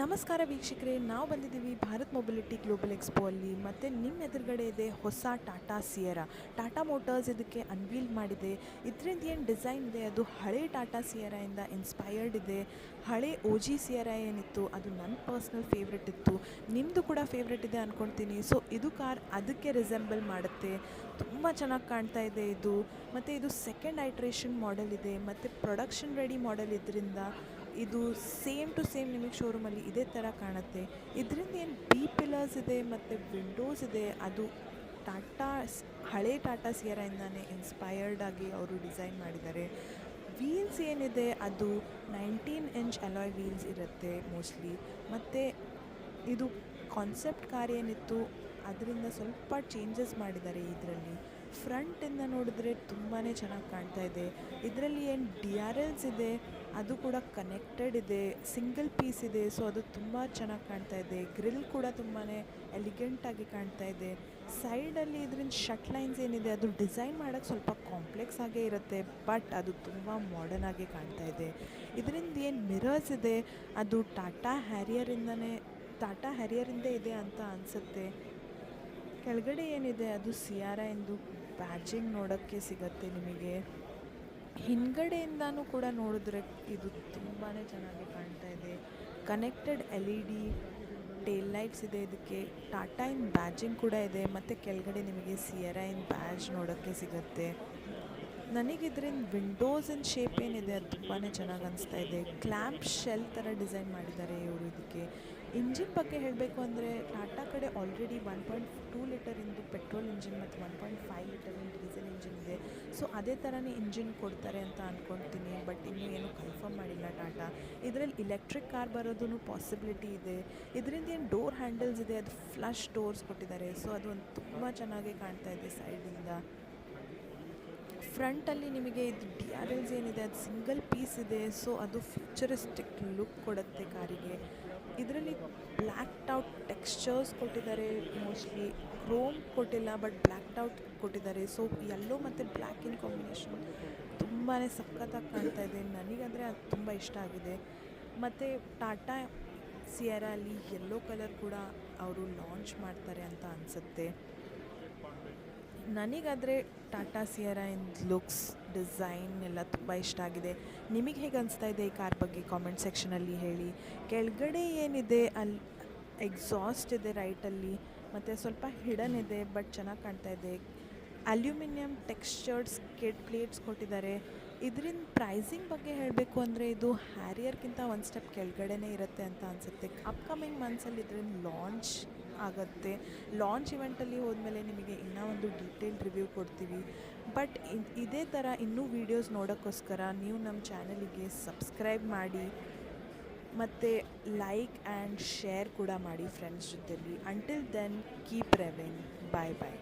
ನಮಸ್ಕಾರ ವೀಕ್ಷಕರೇ, ನಾವು ಬಂದಿದ್ದೀವಿ ಭಾರತ್ ಮೊಬಿಲಿಟಿ ಗ್ಲೋಬಲ್ ಎಕ್ಸ್ಪೋ ಅಲ್ಲಿ. ಮತ್ತು ನಿಮ್ಮ ಎದುರುಗಡೆ ಇದೆ ಹೊಸ ಟಾಟಾ ಸಿಯರಾ ಟಾಟಾ ಮೋಟರ್ಸ್ ಇದಕ್ಕೆ ಅನ್ವೀಲ್ ಮಾಡಿದೆ. ಇದರಿಂದ ಏನು ಡಿಸೈನ್ ಇದೆ? ಅದು ಹಳೆ ಟಾಟಾ ಸಿಯರಾಯಿಂದ ಇನ್ಸ್ಪೈರ್ಡ್ ಇದೆ. ಹಳೆ ಒ ಜಿ ಸಿಯರ ಏನಿತ್ತು? ಅದು ನನ್ನ ಪರ್ಸ್ನಲ್ ಫೇವ್ರೆಟ್ ಇತ್ತು. ನಿಮ್ಮದು ಕೂಡ ಫೇವ್ರೆಟ್ ಇದೆ ಅಂದ್ಕೊಳ್ತೀನಿ ಸೊ ಇದು ಕಾರ್ ಅದಕ್ಕೆ ರಿಸೆಂಬಲ್ ಮಾಡುತ್ತೆ. ತುಂಬ ಚೆನ್ನಾಗಿ ಕಾಣ್ತಾ ಇದೆ ಇದು. ಮತ್ತು ಇದು ಸೆಕೆಂಡ್ ಐಟ್ರೇಷನ್ ಮಾಡೆಲ್ ಇದೆ. ಮತ್ತು ಪ್ರೊಡಕ್ಷನ್ ರೆಡಿ ಮಾಡೆಲ್ ಇದರಿಂದ ಇದು ಸೇಮ್ ಟು ಸೇಮ್ ನಿಮಗೆ ಶೋರೂಮಲ್ಲಿ ಇದೇ ಥರ ಕಾಣುತ್ತೆ. ಇದರಿಂದ ಏನು ಬಿ ಪಿಲ್ಲರ್ಸ್ ಇದೆ ಮತ್ತು ವಿಂಡೋಸ್ ಇದೆ, ಅದು ಟಾಟಾ ಹಳೆ ಟಾಟಾ ಸಿಯರಾಯಿಂದಾನೇ ಇನ್ಸ್ಪೈರ್ಡ್ ಆಗಿ ಅವರು ಡಿಸೈನ್ ಮಾಡಿದ್ದಾರೆ. ವೀಲ್ಸ್ ಏನಿದೆ, ಅದು ನೈನ್ಟೀನ್ ಇಂಚ್ ಅಲಾಯ್ ವೀಲ್ಸ್ ಇರುತ್ತೆ ಮೋಸ್ಟ್ಲಿ ಮತ್ತು ಇದು ಕಾನ್ಸೆಪ್ಟ್ ಕಾರ್ ಏನಿತ್ತು, ಅದರಿಂದ ಸ್ವಲ್ಪ ಚೇಂಜಸ್ ಮಾಡಿದ್ದಾರೆ ಇದರಲ್ಲಿ. ಫ್ರಂಟಿಂದ ನೋಡಿದ್ರೆ ತುಂಬಾ ಚೆನ್ನಾಗಿ ಕಾಣ್ತಾ ಇದೆ. ಇದರಲ್ಲಿ ಏನು ಡಿ ಆರ್ ಎಲ್ಸ್ ಇದೆ, ಅದು ಕೂಡ ಕನೆಕ್ಟೆಡ್ ಇದೆ, ಸಿಂಗಲ್ ಪೀಸ್ ಇದೆ, ಸೊ ಅದು ತುಂಬ ಚೆನ್ನಾಗಿ ಕಾಣ್ತಾ ಇದೆ. ಗ್ರಿಲ್ ಕೂಡ ತುಂಬಾ ಎಲಿಗೆಂಟಾಗಿ ಕಾಣ್ತಾ ಇದೆ. ಸೈಡಲ್ಲಿ ಇದರಿಂದ ಶಟ್ ಲೈನ್ಸ್ ಏನಿದೆ, ಅದು ಡಿಸೈನ್ ಮಾಡೋಕ್ಕೆ ಸ್ವಲ್ಪ ಕಾಂಪ್ಲೆಕ್ಸ್ ಆಗೇ ಇರುತ್ತೆ, ಬಟ್ ಅದು ತುಂಬ ಮಾಡರ್ನ್ ಆಗಿ ಕಾಣ್ತಾ ಇದೆ. ಇದರಿಂದ ಏನು ಮಿರರ್ಸ್ ಇದೆ, ಅದು ಟಾಟಾ ಹ್ಯಾರಿಯರಿಂದನೇ ಟಾಟಾ ಹ್ಯಾರಿಯರಿಂದ ಇದೆ ಅಂತ ಅನಿಸುತ್ತೆ. ಕೆಳಗಡೆ ಏನಿದೆ, ಅದು ಸಿಯಾರ ಎಂದು ಬ್ಯಾಜಿಂಗ್ ನೋಡೋಕ್ಕೆ ಸಿಗತ್ತೆ ನಿಮಗೆ. ಹಿಂದ್ಗಡೆಯಿಂದನೂ ಕೂಡ ನೋಡಿದ್ರೆ ಇದು ತುಂಬಾ ಚೆನ್ನಾಗಿ ಕಾಣ್ತಾ ಇದೆ. Connected L E D tail lights ಇದೆ ಇದಕ್ಕೆ. ಟಾಟಾ ಇನ್ ಬ್ಯಾಜಿಂಗ್ ಕೂಡ ಇದೆ, ಮತ್ತು ಕೆಳಗಡೆ ನಿಮಗೆ ಸಿಯರಾ ಇನ್ ಬ್ಯಾಜ್ ನೋಡೋಕ್ಕೆ ಸಿಗುತ್ತೆ. ನನಗೆ ಇದರಿಂದ ವಿಂಡೋಸ್ ಇನ್ ಶೇಪ್ ಏನಿದೆ, ಅದು ತುಂಬಾ ಚೆನ್ನಾಗಿ ಅನಿಸ್ತಾ ಇದೆ. ಕ್ಲ್ಯಾಂಪ್ ಶೆಲ್ ಥರ ಡಿಸೈನ್ ಮಾಡಿದ್ದಾರೆ ಇವರು ಇದಕ್ಕೆ. ಇಂಜಿನ್ ಬಗ್ಗೆ ಹೇಳಬೇಕು ಅಂದರೆ ಟಾಟಾ ಕಡೆ ಆಲ್ರೆಡಿ ಒನ್ ಪಾಯಿಂಟ್ ಟೂ ಲೀಟರಿಂದು ಪೆಟ್ರೋಲ್ ಇಂಜಿನ್ ಮತ್ತು ಒನ್ ಪಾಯಿಂಟ್ ಫೈವ್ ಲೀಟರಿಂದು ಡೀಸೆಲ್ ಇಂಜಿನ್ ಇದೆ. ಸೊ ಅದೇ ಥರನೇ ಇಂಜಿನ್ ಕೊಡ್ತಾರೆ ಅಂತ ಅಂದ್ಕೊಳ್ತೀನಿ ಬಟ್ ಇನ್ನೂ ಏನು ಕನ್ಫರ್ಮ್ ಮಾಡಿಲ್ಲ ಟಾಟಾ. ಇದರಲ್ಲಿ ಇಲೆಕ್ಟ್ರಿಕ್ ಕಾರ್ ಬರೋದೂ ಪಾಸಿಬಿಲಿಟಿ ಇದೆ. ಇದರಿಂದ ಏನು ಡೋರ್ ಹ್ಯಾಂಡಲ್ಸ್ ಇದೆ, ಅದು ಫ್ಲಶ್ ಡೋರ್ಸ್ ಕೊಟ್ಟಿದ್ದಾರೆ. ಸೊ ಅದು ಒಂದು ತುಂಬ ಚೆನ್ನಾಗಿ ಕಾಣ್ತಾ ಇದೆ ಸೈಡಿಂದ ಫ್ರಂಟಲ್ಲಿ ನಿಮಗೆ ಇದು ಡಿ ಆರ್ ಎಲ್ಸ್ ಏನಿದೆ, ಅದು ಸಿಂಗಲ್ ಪೀಸ್ ಇದೆ. ಸೊ ಅದು ಫ್ಯೂಚರಿಸ್ಟಿಕ್ ಲುಕ್ ಕೊಡುತ್ತೆ ಕಾರಿಗೆ. ಇದರಲ್ಲಿ ಬ್ಲ್ಯಾಕ್ಡ್ ಔಟ್ ಟೆಕ್ಸ್ಚರ್ಸ್ ಕೊಟ್ಟಿದ್ದಾರೆ, ಮೋಸ್ಟ್ಲಿ ಕ್ರೋಮ್ ಕೊಟ್ಟಿಲ್ಲ, ಬಟ್ ಬ್ಲ್ಯಾಕ್ಡ್ ಔಟ್ ಕೊಟ್ಟಿದ್ದಾರೆ. ಸೊ ಯೆಲ್ಲೋ ಮತ್ತು ಬ್ಲ್ಯಾಕ್ ಇನ್ ಕಾಂಬಿನೇಷನ್ ತುಂಬಾ ಸಖತ್ತಾಗಿ ಕಾಣ್ತಾ ಇದೆ. ನನಗಂದರೆ ಅದು ತುಂಬ ಇಷ್ಟ ಆಗಿದೆ. ಮತ್ತು ಟಾಟಾ ಸಿಯರಲ್ಲಿ ಯೆಲ್ಲೋ ಕಲರ್ ಕೂಡ ಅವರು ಲಾಂಚ್ ಮಾಡ್ತಾರೆ ಅಂತ ಅನಿಸುತ್ತೆ. ನನಗಾದರೆ Tata Sierra in looks, design ಎಲ್ಲ ತುಂಬ ಇಷ್ಟ ಆಗಿದೆ. ನಿಮಗೆ ಹೇಗೆ ಅನಿಸ್ತಾ ಇದೆ ಈ ಕಾರ್ ಬಗ್ಗೆ ಕಾಮೆಂಟ್ ಸೆಕ್ಷನಲ್ಲಿ ಹೇಳಿ. ಕೆಳಗಡೆ ಏನಿದೆ ಅಲ್ಲಿ ಎಕ್ಸಾಸ್ಟ್ ಇದೆ ರೈಟಲ್ಲಿ ಮತ್ತು ಸ್ವಲ್ಪ ಹಿಡನ್ ಇದೆ ಬಟ್ ಚೆನ್ನಾಗಿ ಕಾಣ್ತಾ ಇದೆ. ಅಲ್ಯೂಮಿನಿಯಂ ಟೆಕ್ಸ್ಚರ್ಡ್ ಸ್ಕೆಟ್ ಪ್ಲೇಟ್ಸ್ ಕೊಟ್ಟಿದ್ದಾರೆ. ಇದರಿಂದ ಪ್ರೈಸಿಂಗ್ ಬಗ್ಗೆ ಹೇಳಬೇಕು ಅಂದರೆ ಇದು ಹ್ಯಾರಿಯರ್ಗಿಂತ ಒಂದು ಸ್ಟೆಪ್ ಕೆಳಗಡೆನೇ ಇರುತ್ತೆ ಅಂತ ಅನಿಸುತ್ತೆ. ಅಪ್ಕಮಿಂಗ್ ಮಂತ್ಸಲ್ಲಿ ಇದರಿಂದ ಲಾಂಚ್ ಆಗುತ್ತೆ. ಲಾಂಚ್ ಇವೆಂಟಲ್ಲಿ ಹೋದ್ಮೇಲೆ ನಿಮಗೆ ಇನ್ನೂ ಒಂದು ಡೀಟೇಲ್ ರಿವ್ಯೂ ಕೊಡ್ತೀವಿ. ಬಟ್ ಇದೇ ಥರ ಇನ್ನೂ ವೀಡಿಯೋಸ್ ನೋಡೋಕ್ಕೋಸ್ಕರ ನೀವು ನಮ್ಮ ಚಾನಲಿಗೆ ಸಬ್ಸ್ಕ್ರೈಬ್ ಮಾಡಿ, ಮತ್ತು ಲೈಕ್ ಆ್ಯಂಡ್ ಶೇರ್ ಕೂಡ ಮಾಡಿ ಫ್ರೆಂಡ್ಸ್ ಜೊತೆಲಿ. ಅಂಟಿಲ್ ದೆನ್ ಕೀಪ್ ರೆವೆನ್ ಬಾಯ್ ಬಾಯ್